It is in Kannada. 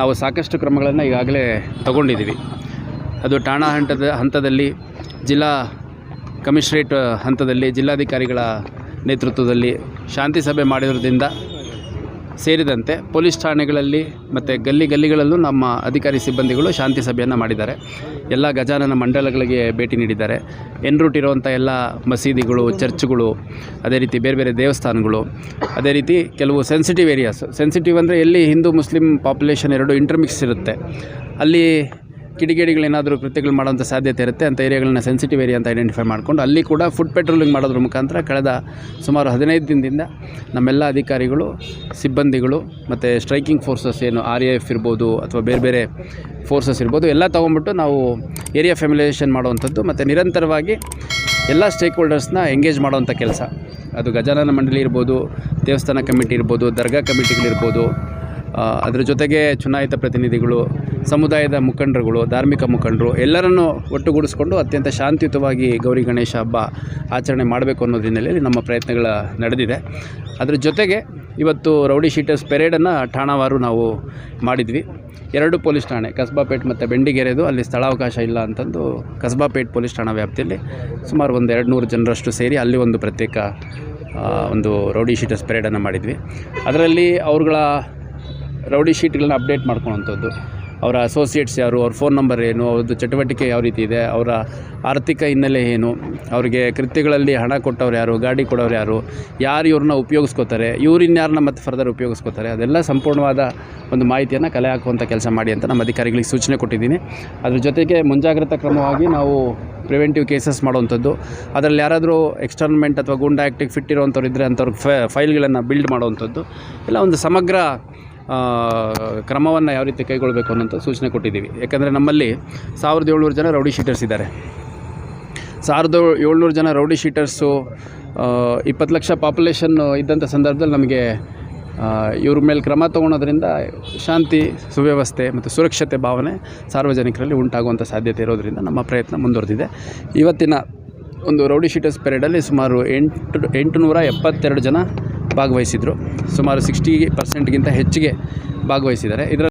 ನಾವು ಸಾಕಷ್ಟು ಕ್ರಮಗಳನ್ನು ಈಗಾಗಲೇ ತಗೊಂಡಿದ್ದೀವಿ. ಅದು ಠಾಣಾ ಹಂತದ, ಹಂತದಲ್ಲಿ, ಜಿಲ್ಲಾ ಕಮಿಷ್ರೇಟ್ ಹಂತದಲ್ಲಿ, ಜಿಲ್ಲಾಧಿಕಾರಿಗಳ ನೇತೃತ್ವದಲ್ಲಿ ಶಾಂತಿ ಸಭೆ ಮಾಡಿರೋದ್ರಿಂದ ಸೇರಿದಂತೆ ಪೊಲೀಸ್ ಠಾಣೆಗಳಲ್ಲಿ ಮತ್ತು ಗಲ್ಲಿ ಗಲ್ಲಿಗಳಲ್ಲೂ ನಮ್ಮ ಅಧಿಕಾರಿ ಸಿಬ್ಬಂದಿಗಳು ಶಾಂತಿ ಸಭೆಯನ್ನು ಮಾಡಿದ್ದಾರೆ. ಎಲ್ಲ ಗಜಾನನ ಮಂಡಲಗಳಿಗೆ ಭೇಟಿ ನೀಡಿದ್ದಾರೆ. ಎನ್ ರೂಟ್ ಇರುವಂಥ ಎಲ್ಲ ಮಸೀದಿಗಳು, ಚರ್ಚ್ಗಳು, ಅದೇ ರೀತಿ ಬೇರೆ ಬೇರೆ ದೇವಸ್ಥಾನಗಳು, ಅದೇ ರೀತಿ ಕೆಲವು ಸೆನ್ಸಿಟಿವ್ ಏರಿಯಾಸ್ ಸೆನ್ಸಿಟಿವ್ ಅಂದರೆ ಎಲ್ಲಿ ಹಿಂದೂ, ಮುಸ್ಲಿಂ ಪಾಪ್ಯುಲೇಷನ್ ಎರಡು ಇಂಟರ್ಮಿಕ್ಸ್ ಇರುತ್ತೆ. ಅಲ್ಲಿ ಕಿಡಿಗೇಡಿಗಳೇನಾದರೂ ಕೃತ್ಯಗಳು ಮಾಡೋಂಥ ಸಾಧ್ಯತೆ ಇರುತ್ತೆ ಅಂತ ಏರಿಯಾಗಳನ್ನ ಸೆನ್ಸಿಟಿವ್ ಏರಿಯಾ ಅಂತ ಐಡೆಂಟಿಫೈ ಮಾಡ್ಕೊಂಡು ಅಲ್ಲಿ ಕೂಡ ಫುಡ್ ಪೆಟ್ರೋಲಿಂಗ್ ಮಾಡೋದ್ರ ಮುಖಾಂತರ ಕಳೆದ ಸುಮಾರು ಹದಿನೈದು ದಿನದಿಂದ ನಮ್ಮೆಲ್ಲ ಅಧಿಕಾರಿಗಳು, ಸಿಬ್ಬಂದಿಗಳು ಮತ್ತು ಸ್ಟ್ರೈಕಿಂಗ್ ಫೋರ್ಸಸ್ ಏನು ಆರ್ ಎ ಎಫ್ ಇರ್ಬೋದು ಅಥವಾ ಬೇರೆ ಬೇರೆ ಫೋರ್ಸಸ್ ಇರ್ಬೋದು ಎಲ್ಲ ತೊಗೊಂಬಿಟ್ಟು ನಾವು ಏರಿಯಾ ಫೆಮಿಲೈಸೇಷನ್ ಮಾಡುವಂಥದ್ದು ಮತ್ತು ನಿರಂತರವಾಗಿ ಎಲ್ಲ ಸ್ಟೇಕ್ ಹೋಲ್ಡರ್ಸ್ನ ಎಂಗೇಜ್ ಮಾಡುವಂಥ ಕೆಲಸ. ಅದು ಗಜಾನನ ಮಂಡಳಿ ಇರ್ಬೋದು, ದೇವಸ್ಥಾನ ಕಮಿಟಿ ಇರ್ಬೋದು, ದರ್ಗಾ ಕಮಿಟಿಗಳಿರ್ಬೋದು ಅದ್ರ ಜೊತೆಗೆ ಚುನಾಯಿತ ಪ್ರತಿನಿಧಿಗಳು, ಸಮುದಾಯದ ಮುಖಂಡರುಗಳು, ಧಾರ್ಮಿಕ ಮುಖಂಡರು ಎಲ್ಲರನ್ನು ಒಟ್ಟುಗೂಡಿಸ್ಕೊಂಡು ಅತ್ಯಂತ ಶಾಂತಿಯುತವಾಗಿ ಗೌರಿ ಗಣೇಶ ಹಬ್ಬ ಆಚರಣೆ ಮಾಡಬೇಕು ಅನ್ನೋ ಹಿನ್ನೆಲೆಯಲ್ಲಿ ನಮ್ಮ ಪ್ರಯತ್ನಗಳ ನಡೆದಿದೆ. ಅದರ ಜೊತೆಗೆ ಇವತ್ತು ರೌಡಿ ಶೀಟರ್ಸ್ ಪೆರೇಡನ್ನು ಠಾಣಾವಾರು ನಾವು ಮಾಡಿದ್ವಿ. ಎರಡು ಪೊಲೀಸ್ ಠಾಣೆ ಕಸ್ಬಾಪೇಟ್ ಮತ್ತು ಬೆಂಡಿಗೆರೆದು ಅಲ್ಲಿ ಸ್ಥಳಾವಕಾಶ ಇಲ್ಲ ಅಂತಂದು ಕಸ್ಬಾಪೇಟ್ ಪೊಲೀಸ್ ಠಾಣಾ ವ್ಯಾಪ್ತಿಯಲ್ಲಿ ಸುಮಾರು ಒಂದು ಎರಡು ನೂರು ಜನರಷ್ಟು ಸೇರಿ ಅಲ್ಲಿ ಒಂದು ಪ್ರತ್ಯೇಕ ಒಂದು ರೌಡಿ ಶೀಟರ್ಸ್ ಪೆರೇಡನ್ನು ಮಾಡಿದ್ವಿ. ಅದರಲ್ಲಿ ಅವ್ರುಗಳ ರೌಡಿ ಶೀಟ್ಗಳನ್ನ ಅಪ್ಡೇಟ್ ಮಾಡ್ಕೊಳ್ಳೋಂಥದ್ದು ಅವರ ಅಸೋಸಿಯೇಟ್ಸ್ ಯಾರು, ಅವ್ರ ಫೋನ್ ನಂಬರ್ ಏನು, ಅವ್ರದ್ದು ಚಟುವಟಿಕೆ ಯಾವ ರೀತಿ ಇದೆ, ಅವರ ಆರ್ಥಿಕ ಹಿನ್ನೆಲೆ ಏನು, ಅವರಿಗೆ ಕೃತ್ಯಗಳಲ್ಲಿ ಹಣ ಕೊಟ್ಟವ್ರು ಯಾರು, ಗಾಡಿ ಕೊಡೋರು ಯಾರು ಯಾರು ಇವ್ರನ್ನ ಉಪಯೋಗಿಸ್ಕೋತಾರೆ ಇವ್ರು ಇನ್ಯಾರನ್ನ ಮತ್ತೆ ಫರ್ದರ್ ಉಪಯೋಗಿಸ್ಕೋತಾರೆ, ಅದೆಲ್ಲ ಸಂಪೂರ್ಣವಾದ ಒಂದು ಮಾಹಿತಿಯನ್ನು ಕಲೆ ಹಾಕುವಂಥ ಕೆಲಸ ಮಾಡಿ ಅಂತ ನಮ್ಮ ಅಧಿಕಾರಿಗಳಿಗೆ ಸೂಚನೆ ಕೊಟ್ಟಿದ್ದೀನಿ. ಅದ್ರ ಜೊತೆಗೆ ಮುಂಜಾಗ್ರತಾ ಕ್ರಮವಾಗಿ ನಾವು ಪ್ರಿವೆಂಟಿವ್ ಕೇಸಸ್ ಮಾಡುವಂಥದ್ದು ಅದರಲ್ಲಿ ಯಾರಾದರೂ ಎಕ್ಸ್ಟರ್ನ್ಮೆಂಟ್ ಅಥವಾ ಗುಂಡಾ ಆ್ಯಕ್ಟಿಗೆ ಫಿಟ್ ಇರೋವಂಥವ್ರು ಇದ್ದರೆ ಅಂಥವ್ರಿಗೆ ಫೈಲ್ಗಳನ್ನು ಬಿಲ್ಡ್ ಮಾಡುವಂಥದ್ದು ಇಲ್ಲ ಒಂದು ಸಮಗ್ರ ಕ್ರಮವನ್ನು ಯಾವ ರೀತಿ ಕೈಗೊಳ್ಳಬೇಕು ಅನ್ನೋಂಥ ಸೂಚನೆ ಕೊಟ್ಟಿದ್ದೀವಿ. ಯಾಕಂದರೆ ನಮ್ಮಲ್ಲಿ ಸಾವಿರದ ಏಳ್ನೂರು ಜನ ರೌಡಿ ಶೀಟರ್ಸ್ ಇದ್ದಾರೆ. ಸಾವಿರದ ಏಳ್ನೂರು ಜನ ರೌಡಿ ಶೀಟರ್ಸು ಇಪ್ಪತ್ತು ಲಕ್ಷ ಪಾಪ್ಯುಲೇಷನ್ ಇದ್ದಂಥ ಸಂದರ್ಭದಲ್ಲಿ ನಮಗೆ ಇವ್ರ ಮೇಲೆ ಕ್ರಮ ತೊಗೊಳೋದ್ರಿಂದ ಶಾಂತಿ, ಸುವ್ಯವಸ್ಥೆ ಮತ್ತು ಸುರಕ್ಷತೆ ಭಾವನೆ ಸಾರ್ವಜನಿಕರಲ್ಲಿ ಉಂಟಾಗುವಂಥ ಸಾಧ್ಯತೆ ಇರೋದರಿಂದ ನಮ್ಮ ಪ್ರಯತ್ನ ಮುಂದುವರೆದಿದೆ. ಇವತ್ತಿನ ಒಂದು ರೌಡಿ ಶೀಟರ್ಸ್ ಪೆರೇಡಲ್ಲಿ ಸುಮಾರು ಎಂಟು, ಎಂಟುನೂರ ಎಪ್ಪತ್ತೆರಡು ಜನ ಭಾಗವಹಿಸಿದರು. ಸುಮಾರು ಸಿಕ್ಸ್ಟಿ ಪರ್ಸೆಂಟ್ಗಿಂತ ಹೆಚ್ಚಿಗೆ ಭಾಗವಹಿಸಿದ್ದಾರೆ. ಇದರ